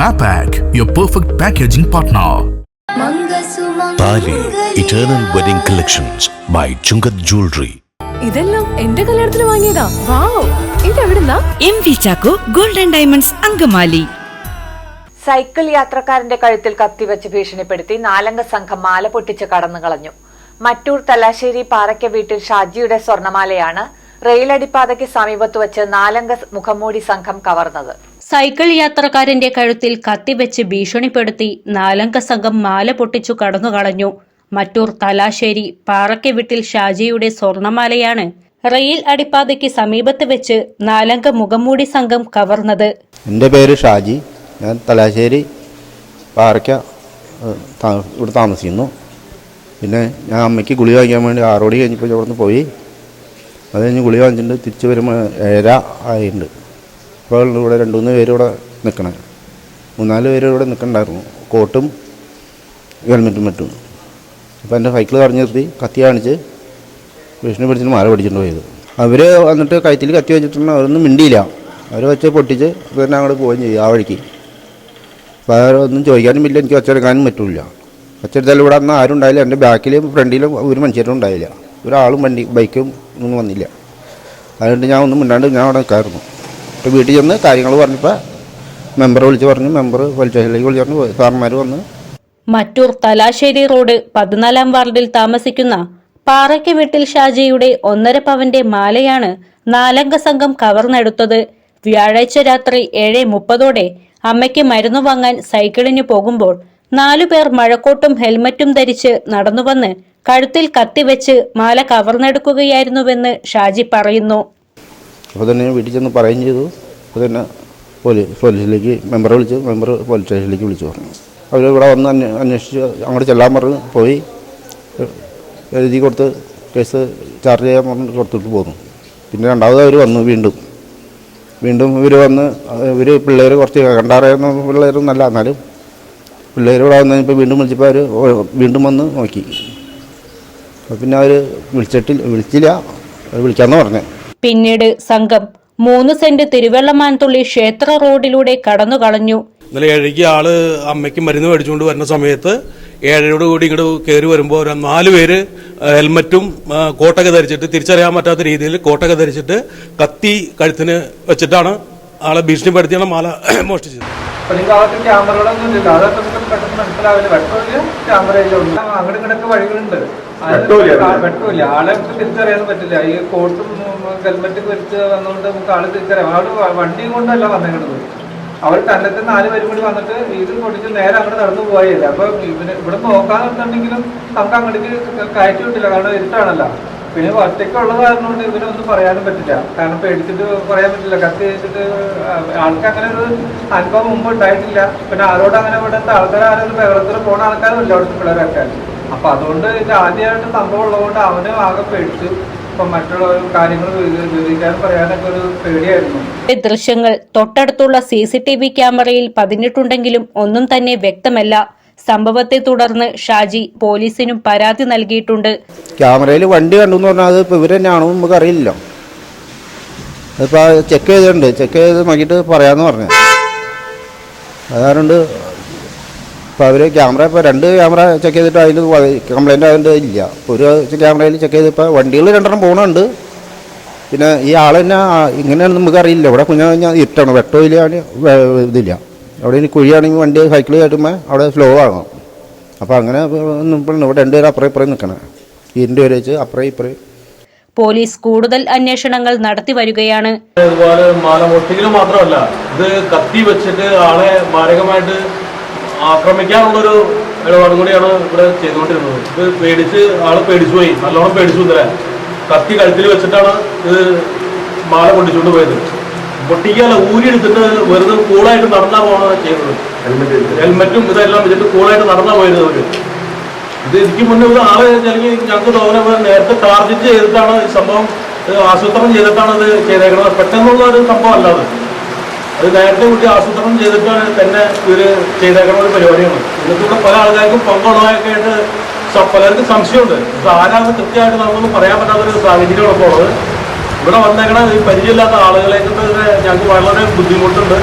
Mapac, your perfect packaging partner. Thali eternal wedding collections by Chungath jewellery ഇതെല്ലാം എന്റെ കല്യാണത്തിന് വാങ്ങിയതാ. Wow. ഇതെവിടുന്നാ? M V Chacko golden diamonds Angamaly cycle യാത്രക്കാരന്റെ കഴുത്തിൽ കത്തിവെച്ച് ഭീഷണിപ്പെടുത്തി നാലംഗ സംഘം മാല പൊട്ടിച്ച് കടന്നു കളഞ്ഞു. മറ്റൂർ തലാശ്ശേരി പാറയ്ക്ക വീട്ടിൽ ഷാജിയുടെ സ്വർണമാലയാണ് റെയിലടിപ്പാതയ്ക്ക് സമീപത്ത് വെച്ച് നാലംഗ മുഖംമൂടി സംഘം കവർന്നത്. സൈക്കിൾ യാത്രക്കാരന്റെ കഴുത്തിൽ കത്തിവെച്ച് ഭീഷണിപ്പെടുത്തി നാലംഗ സംഘം മാല പൊട്ടിച്ചു കടന്നുകളഞ്ഞു. മറ്റൂർ തലാശ്ശേരി പാറയ്ക്ക വീട്ടിൽ ഷാജിയുടെ സ്വർണമാലയാണ് റെയിൽ അടിപ്പാതയ്ക്ക് സമീപത്ത് വെച്ച് നാലംഗ മുഖംമൂടി സംഘം കവർന്നത്. എന്റെ പേര് ഷാജി. ഞാൻ തലാശ്ശേരി പാറയ്ക്ക ഇവിടെ താമസിക്കുന്നു. പിന്നെ ഞാൻ അമ്മയ്ക്ക് ഗുളി വാങ്ങിക്കാൻ വേണ്ടി ആറോടി കഴിഞ്ഞപ്പോൾ ഇവിടെ നിന്ന് പോയി. അത് കഴിഞ്ഞ് ഗുളി വാങ്ങിച്ചിട്ട് തിരിച്ചു വരുമ്പോൾ ഏഴര ആയിട്ടുണ്ട്. ഇപ്പോൾ ഇവിടെ രണ്ട് മൂന്ന് പേര് ഇവിടെ നിൽക്കണേ മൂന്നാൽ പേര് ഇവിടെ നിൽക്കണ്ടായിരുന്നു കോട്ടും ഹെൽമെറ്റും മറ്റും. അപ്പോൾ എന്റെ സൈക്കിൾ തടഞ്ഞു നിർത്തി കത്തി കാണിച്ച് ഭീഷണി പിടിച്ചിട്ട് മാല പിടിച്ചിട്ട് പോയത്. അവർ വന്നിട്ട് കയറ്റിൽ കത്തി വെച്ചിട്ടുണ്ട് അവരൊന്നും മിണ്ടിയില്ല. അവർ വെച്ച് പൊട്ടിച്ച് പിന്നെ അങ്ങോട്ട് പോവുകയും ചെയ്യും ആ വഴിക്ക്. അപ്പോൾ അവരൊന്നും ചോദിക്കാനും ഇല്ല എനിക്ക് ഒച്ചെടുക്കാനും പറ്റില്ല. ഒച്ചെടുത്താലും ഇവിടെ അന്ന് ആരും ഉണ്ടായില്ല. എന്റെ ബാക്കിലും ഫ്രണ്ടിലും ഒരു മനുഷ്യരും ഉണ്ടായില്ല. ഒരാളും വണ്ടി ബൈക്കും ഒന്നും വന്നില്ല. അതുകൊണ്ട് ഞാൻ ഒന്നും മിണ്ടാണ്ട് ഞാൻ അവിടെ നിൽക്കായിരുന്നു ഇപ്പോൾ വീട്ടിൽ ചെന്ന് കാര്യങ്ങൾ പറഞ്ഞപ്പോൾ മെമ്പർ വിളിച്ച് പറഞ്ഞു മെമ്പർ പോലീസ് സ്റ്റേഷനിലേക്ക് വിളിച്ച് പറഞ്ഞു സാറന്മാർ വന്ന്. മറ്റൂർ തലാശ്ശേരി റോഡ് പതിനാലാം വാർഡിൽ താമസിക്കുന്ന പാറയ്ക്ക് വീട്ടിൽ ഷാജിയുടെ ഒന്നര പവന്റെ മാലയാണ് നാലംഗ സംഘം കവർന്നെടുത്തത്. വ്യാഴാഴ്ച രാത്രി ഏഴ് മുപ്പതോടെ അമ്മയ്ക്ക് മരുന്ന് വാങ്ങാൻ സൈക്കിളിന് പോകുമ്പോൾ നാലുപേർ മഴക്കോട്ടും ഹെൽമറ്റും ധരിച്ച് നടന്നുവന്ന് കഴുത്തിൽ കത്തിവെച്ച് മാല കവർന്നെടുക്കുകയായിരുന്നുവെന്ന് ഷാജി പറയുന്നു. അപ്പോൾ തന്നെ ഞാൻ വീട്ടിൽ ചെന്ന് പറയുകയും ചെയ്തു. അപ്പോൾ തന്നെ പോലീസ് പോലീസിലേക്ക് മെമ്പറെ വിളിച്ചു. മെമ്പർ പോലീസ് സ്റ്റേഷനിലേക്ക് വിളിച്ചു പറഞ്ഞു. അവർ ഇവിടെ വന്ന് അന്വേ- അന്വേഷിച്ച് അങ്ങോട്ട് ചെല്ലാൻ പറഞ്ഞ് പോയി. എഴുതി കൊടുത്ത് കേസ് ചാർജ് ചെയ്യാൻ പറഞ്ഞ് കൊടുത്തിട്ട് പോന്നു. പിന്നെ രണ്ടാമത് അവർ വന്നു വീണ്ടും. വീണ്ടും ഇവർ വന്ന് ഇവർ പിള്ളേർ കുറച്ച് കണ്ടാറിയുന്ന പിള്ളേരൊന്നല്ല എന്നാലും പിള്ളേർ ഇവിടെ വന്ന് ഇപ്പോൾ വീണ്ടും വിളിച്ചപ്പോൾ അവർ വീണ്ടും വന്ന് നോക്കി. പിന്നെ അവർ വിളിച്ചിട്ടില്ല വിളിച്ചില്ല. വിളിക്കാമെന്ന് പറഞ്ഞത്. പിന്നീട് സംഘം മൂന്ന് സെന്റ് തിരുവള്ളമാൻതുള്ളി ക്ഷേത്ര റോഡിലൂടെ കടന്നു കളഞ്ഞു ഇന്നലെ ഏഴരയ്ക്ക് ആൾ അമ്മയ്ക്ക് മരുന്ന് മേടിച്ചുകൊണ്ട് വരുന്ന സമയത്ത് ഏഴരയോട് കൂടി ഇങ്ങോട്ട് കയറി വരുമ്പോൾ നാല് പേര് ഹെൽമറ്റും കോട്ടൊക്കെ ധരിച്ചിട്ട് തിരിച്ചറിയാൻ പറ്റാത്ത രീതിയിൽ കോട്ടൊക്കെ ധരിച്ചിട്ട് കത്തി കഴുത്തിന് വെച്ചിട്ടാണ് ആളെ ഭീഷണിപ്പെടുത്തിയാണ് മാല മോഷ്ടിച്ചത്. ക്യാമറകളൊന്നും ഇല്ല. അതൊക്കെ പെട്ടെന്ന് മനസ്സിലാവില്ല. വെട്ടമില്ല ക്യാമറയില്ല ഉണ്ട് ഇങ്ങോട്ടൊക്കെ വഴികളുണ്ട്. വെട്ടമില്ല ആളെ തിരിച്ചറിയാൻ പറ്റില്ല. ഈ കോട്ടും ഹെൽമെറ്റ് വെച്ച് വന്നുകൊണ്ട് നമുക്ക് ആളെ തിരിച്ചറിയാം. ആൾ വണ്ടിയും കൊണ്ടല്ല വന്നേക്കുന്നത് അവർ തന്നെ നാല് പേരും കൂടി വന്നിട്ട് ഇത് പൊടിച്ച് നേരെ അങ്ങോട്ട് നടന്നു പോയില്ല അപ്പൊ ഇവന് ഇവിടെ നോക്കാന്നുണ്ടെങ്കിലും നമുക്ക് അങ്ങോട്ടേക്ക് കയറ്റി വിട്ടില്ല. കാരണം ഇരുട്ടാണല്ലോ. പിന്നെ ഒറ്റയ്ക്കുള്ള കാരണം കൊണ്ട് ഇവനൊന്നും പറയാനും പറ്റില്ല. കാരണം പേടിച്ചിട്ട് പറയാൻ പറ്റില്ല. കത്തി വെച്ചിട്ട് ആൾക്ക് അങ്ങനെ ഒരു അനുഭവം മുമ്പ് ഉണ്ടായിട്ടില്ല. പിന്നെ ആരോട് അങ്ങനെ ഇവിടെ ആൾക്കാർ ആരും ബഹളത്തിൽ പോണ ആൾക്കാരും ഇല്ല അവിടുത്തെ പിള്ളേരൊക്കെ. അപ്പൊ അതുകൊണ്ട് ഇത് ആദ്യമായിട്ട് സംഭവം ഉള്ളതുകൊണ്ട് അവനും ആകെ പേടിച്ചു. ഇപ്പൊ മറ്റുള്ള കാര്യങ്ങൾ വിവരിക്കാനും പറയാനൊക്കെ ഒരു പേടിയായിരുന്നു. ദൃശ്യങ്ങൾ തൊട്ടടുത്തുള്ള സി സി ടി വി ക്യാമറയിൽ പതിഞ്ഞിട്ടുണ്ടെങ്കിലും ഒന്നും തന്നെ വ്യക്തമല്ല. സംഭവത്തെ തുടർന്ന് ഷാജി പോലീസിനും പരാതി നൽകിയിട്ടുണ്ട്. ക്യാമറയിൽ വണ്ടി കണ്ടു എന്ന് പറഞ്ഞാൽ അത് ഇവർ തന്നെയാണോ നമുക്ക് അറിയില്ല അതിപ്പോൾ ചെക്ക് ചെയ്തിട്ടുണ്ട്. ചെക്ക് ചെയ്ത് നോക്കിയിട്ട് പറയാന്ന് പറഞ്ഞു. അതുകൊണ്ട് ഇപ്പോൾ അവർ ക്യാമറ ഇപ്പോൾ രണ്ട് ക്യാമറ ചെക്ക് ചെയ്തിട്ട് അതിൽ കംപ്ലൈന്റ് അതിന്റെ ഇല്ല. ഒരു ക്യാമറയിൽ ചെക്ക് ചെയ്തപ്പോൾ വണ്ടികൾ രണ്ടെണ്ണം പോകണുണ്ട് പിന്നെ ഈ ആൾ തന്നെ ആ- ഇങ്ങനെയാണെന്ന് നമുക്ക് അറിയില്ല. ഇവിടെ കുഞ്ഞു കഴിഞ്ഞാൽ ഇരുട്ടാണ്. വെട്ടമില്ല ഇതില്ല. അവിടെ ഇനി കുഴിയാണെങ്കിൽ വണ്ടി സൈക്കിൾ കയറ്റുമ്പോൾ അവിടെ സ്ലോ ആകണം അപ്പോൾ അങ്ങനെ ഇപ്പോൾ ഇവിടെ രണ്ടുപേരും അപ്പുറം ഇപ്പുറം നിൽക്കണം ഇരുണ്ട് പേര് വെച്ച് അപ്പുറം ഇപ്പുറം. പോലീസ് കൂടുതൽ അന്വേഷണങ്ങൾ നടത്തി വരികയാണ്. ഇതുപോലെ മാല മാത്രമല്ല ഇത് കത്തി വെച്ചിട്ട് ആളെ മാരകമായിട്ട് ആക്രമിക്കാനുള്ളൊരു ഇടപാടും കൂടിയാണ് ഇവിടെ ചെയ്തുകൊണ്ടിരുന്നത്. ഇത് പേടിച്ച് ആൾ പേടിച്ചു പോയി. നല്ലോണം പേടിച്ചു ഇന്നലെ. കത്തി കഴുത്തിൽ വെച്ചിട്ടാണ് ഇത് മാല പൊട്ടിച്ചുകൊണ്ട് പോയത്. പൊട്ടിക്കാല ഊരി എടുത്തിട്ട് വെറുതെ കൂളായിട്ട് നടന്നാ പോകണത് ചെയ്തത് ഹെൽമെറ്റും ഇതെല്ലാം വെച്ചിട്ട് കൂളായിട്ട് നടന്നാ പോയത് അവർ. ഇത് എനിക്ക് മുന്നേ ഒരു ആളെ അല്ലെങ്കിൽ ഞങ്ങൾക്ക് തോന്നുന്ന നേരത്തെ ടാർഗറ്റ് ചെയ്തിട്ടാണ് ഈ സംഭവം ആസൂത്രണം ചെയ്തിട്ടാണ് ഇത് ചെയ്തേക്കുന്നത് പെട്ടെന്നുള്ള ഒരു സംഭവം അല്ല അത് നേരത്തെ കുട്ടി ആസൂത്രണം ചെയ്തിട്ടാണ് തന്നെ ഇവർ ചെയ്തേക്കുന്ന ഒരു പരിപാടിയാണ്. ഇതിലൂടെ പല ആൾക്കാർക്കും പങ്കുള്ളതൊക്കെ ആയിട്ട് പലർക്കും സംശയമുണ്ട്. ഇത് ആരാന്ന് കൃത്യമായിട്ട് നമുക്കൊന്നും പറയാൻ പറ്റാത്തൊരു സാഹചര്യമാണ് ഇപ്പോൾ ഉള്ളത്. ഇവിടെ വന്നേക്കണ ഈ പരിചയമില്ലാത്ത ആളുകളെ ഞങ്ങൾക്ക് വളരെ ബുദ്ധിമുട്ടുണ്ട്.